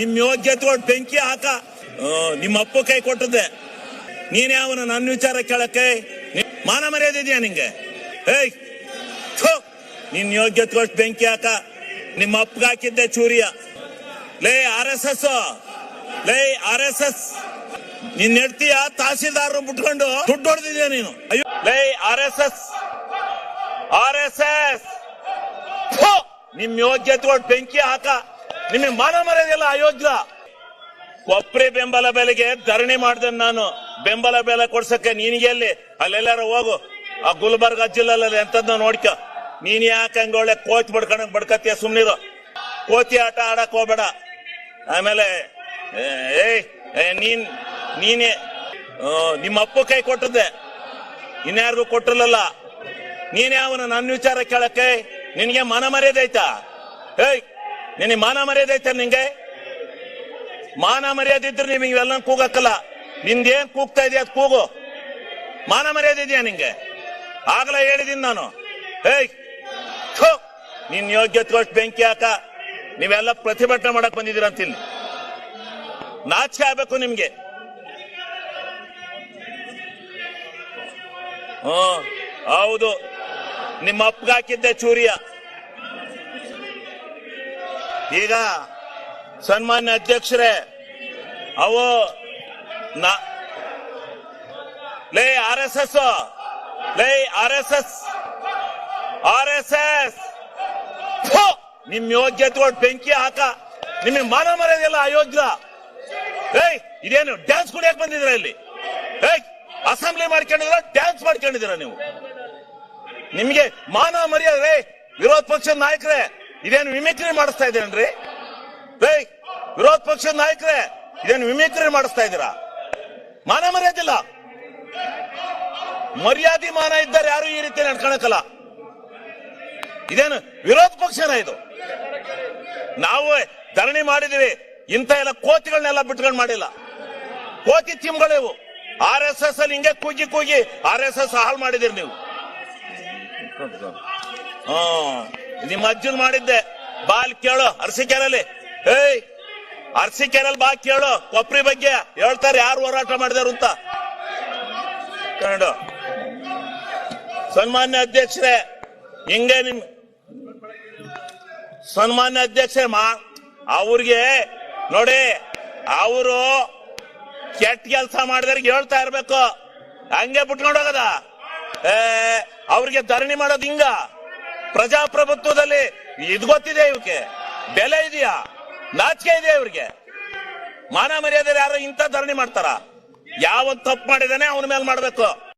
ನಿಮ್ ಯೋಗ್ಯತೆ ಒಟ್ಟು ಬೆಂಕಿ ಹಾಕ. ನಿಮ್ಮ ಅಪ್ಪ ಕೈ ಕೊಟ್ಟದೆ ನೀನೇ ಯಾವನ ನನ್ನ ವಿಚಾರ ಕೇಳಕ್ಕೆ? ಮಾನ ಮರ್ಯಾದೆ ಇದೆಯಾ ನಿಂಗೆ? ಏಯ್ ನಿನ್ ಯೋಗ್ಯತೆ ಒಟ್ಟು ಬೆಂಕಿ ಹಾಕ. ನಿಮ್ಮ ಅಪ್ಪಗೆ ಹಾಕಿದ್ದೆ ಚೂರಿಯ. ಲೇ, ಆರ್ ಎಸ್ ಎಸ್. ಲೇ, ಆರ್ ಎಸ್ ಎಸ್. ನಿನ್ ಹೆಡ್ತೀಯ ತಹಸೀಲ್ದಾರ್ ಬಿಟ್ಕೊಂಡು ದುಡ್ಡು ಹೊಡೆದಿದ್ಯಾ ನೀನು? ಅಯ್ಯೋ. ಲೇ, R S S. R S S. ನಿಮ್ ಯೋಗ್ಯತೆ ಒಟ್ಟು ಬೆಂಕಿ ಹಾಕ. ನಿಮಗೆ ಮಾನ ಮರ್ಯಾದೆಲ್ಲ ಅಯೋಗ್ಯ. ಕೊಪ್ರಿ ಬೆಂಬಲ ಬೆಲೆಗೆ ಧರಣಿ ಮಾಡಿದೆ ನಾನು. ಬೆಂಬಲ ಬೆಲೆ ಕೊಡ್ಸಕ್ಕೆ ನಿನಗೆ ಎಲ್ಲಿ? ಅಲ್ಲೆಲ್ಲಾರು ಹೋಗು. ಆ ಗುಲ್ಬರ್ಗ ಜಿಲ್ಲೆಲ್ಲ ಎಂತದ್ನ ನೋಡ್ಕ. ನೀನ್ ಯಾಕೆ ಹಂಗ ಒಳ್ಳೆ ಕೋಚ್ ಬಡ್ಕೊಂಡಂಗ್ ಬಡ್ಕತ್ತೀಯ ಸುಮ್ನಿರು. ಕೋತಿ ಆಟ ಆಡಕ್ ಹೋಗ್ಬೇಡ. ಆಮೇಲೆ ಏಯ್ ನೀನ್, ನೀನೇ ನಿಮ್ಮ ಅಪ್ಪ ಕೈ ಕೊಟ್ಟದ್ದೆ. ಇನ್ಯಾರಿಗೂ ಕೊಟ್ಟಿರ್ಲಿಲ್ಲ ನೀನೇ ಅವನು ನನ್ನ ವಿಚಾರ ಕೇಳಕ್ಕೆ? ನಿನಗೆ ಮನ ಮರ್ಯಾದೆ ಏಯ್ ನಿನಗೆ ಮಾನ ಮರ್ಯಾದೆ ಐತೆ ನಿಂಗೆ? ಮಾನ ಮರ್ಯಾದೆ ಇದ್ರೆ ನಿಮಗೆ ಇವೆಲ್ಲ ಕೂಗಕ್ಕಲ್ಲ. ನಿಂದೇನ್ ಕೂಗ್ತಾ ಇದೆಯಾ ಅದು ಕೂಗು. ಮಾನ ಮರ್ಯಾದೆ ಇದೆಯಾ ನಿಂಗೆ? ಆಗಲ ಹೇಳಿದೀನಿ ನಾನು. ಏಯ್ ನಿನ್ ಯೋಗ್ಯತೆಗೋಷ್ಟು ಬೆಂಕಿ ಹಾಕ. ನೀವೆಲ್ಲ ಪ್ರತಿಭಟನೆ ಮಾಡಕ್ ಬಂದಿದ್ದೀರ ಅಂತ ಇಲ್ಲಿ ನಾಚಿಕೆ ಆಗ್ಬೇಕು ನಿಮ್ಗೆ. ಹ್ಮ್, ಹೌದು. ನಿಮ್ಮ ಅಪ್ಪಗಾಕಿದ್ದೆ ಚೂರಿಯ. ಈಗ ಸನ್ಮಾನ್ಯ ಅಧ್ಯಕ್ಷರೇ, ಅವು ಲೇ ಆರ್ ಎಸ್ ಎಸ್, ಲೇ R S S, R S S. ನಿಮ್ ಯೋಗ್ಯತೆ ಒಟ್ಟು ಬೆಂಕಿ ಹಾಕ, ನಿಮಗೆ ಮಾನ ಮರ್ಯಾದೆಲ್ಲ ಅಯೋಗ್ಯ. ಏಯ್, ಇದೇನು ಡ್ಯಾನ್ಸ್ ಕುಡಿಯಕ್ ಬಂದಿದ್ರ ಇಲ್ಲಿ? ಏಯ್, ಅಸೆಂಬ್ಲಿ ಮಾಡ್ಕೊಂಡಿದ್ರ ಡ್ಯಾನ್ಸ್ ಮಾಡ್ಕೊಂಡಿದ್ದೀರ ನೀವು? ನಿಮ್ಗೆ ಮಾನ ಮರ್ಯಾದೆ ವಿರೋಧ ಪಕ್ಷದ ನಾಯಕರೇ. ಇದೇನು ವಿಮಿಕ್ರಿ ಮಾಡಿಸ್ತಾ ಇದೇನ್ರಿ ವಿರೋಧ ಪಕ್ಷದ ನಾಯಕರೇ, ಇದೇನು ವಿಮಿಕ್ರಿ ಮಾಡಿಸ್ತಾ ಇದ್ದೀರಾ? ಮಾನ ಮರ್ಯಾದಿಲ್ಲ ಮರ್ಯಾದೆ ಮಾನ ಇದ್ದಾರೆ ಯಾರು ಈ ರೀತಿ ನಡ್ಕೊಳಕಲ್ಲ. ಇದೇನು ವಿರೋಧ ಪಕ್ಷನ ಇದು? ನಾವು ಧರಣಿ ಮಾಡಿದೀವಿ ಇಂಥ ಎಲ್ಲ ಕೋತಿಗಳನ್ನೆಲ್ಲ ಬಿಟ್ಕೊಂಡು ಮಾಡಿಲ್ಲ. ಕೋತಿ ತಿಮ್ಗಳಿವು ಆರ್ ಎಸ್ ಎಸ್ ಅಲ್ಲಿ ಹಿಂಗೆ ಕೂಗಿ ಕೂಗಿ ಆರ್ ಎಸ್ ಎಸ್ ಹಾಳು ಮಾಡಿದಿರಿ ನೀವು. ಹ್ಮ್ ನಿಮ್ಮ ಅಜ್ಜನ್ ಮಾಡಿದ್ದೆ. ಬಾಲ್ ಕೇಳು ಅರಸಿಕೆರಲ್ಲಿ ಏಯ್ ಅರಸಿಕೆರಲ್ಲಿ ಬಾ ಕೇಳು, ಕೊಪ್ರಿ ಬಗ್ಗೆ ಹೇಳ್ತಾರೆ, ಯಾರು ಹೋರಾಟ ಮಾಡಿದಾರು ಅಂತ. ಸನ್ಮಾನ್ಯ ಅಧ್ಯಕ್ಷರೇ, ಹಿಂಗೆ ನಿಮ್ ಸನ್ಮಾನ್ಯ ಅಧ್ಯಕ್ಷರೇ, ಮಾ ಅವ್ರಿಗೆ ನೋಡಿ ಅವರು ಕೆಟ್ಟ ಕೆಲಸ ಮಾಡಿದವ್ರಿಗೆ ಹೇಳ್ತಾ ಇರ್ಬೇಕು. ಹಂಗೆ ಬಿಟ್ಕೊಂಡು ಹೋಗದ ಏ, ಅವ್ರಿಗೆ ಧರಣಿ ಮಾಡೋದು ಹಿಂಗ. ಪ್ರಜಾಪ್ರಭುತ್ವದಲ್ಲಿ ಇದು ಗೊತ್ತಿದೆ ಇವಕ್ಕೆ. ಬೆಲೆ ಇದೆಯಾ? ನಾಚಿಕೆ ಇದೆಯಾ ಇವ್ರಿಗೆ? ಮಾನ ಮರ್ಯಾದೆ ಯಾರು ಇಂಥ ಧರಣಿ ಮಾಡ್ತಾರ? ಯಾವ ತಪ್ಪು ಮಾಡಿದಾನೆ ಅವನ ಮೇಲೆ ಮಾಡ್ಬೇಕು.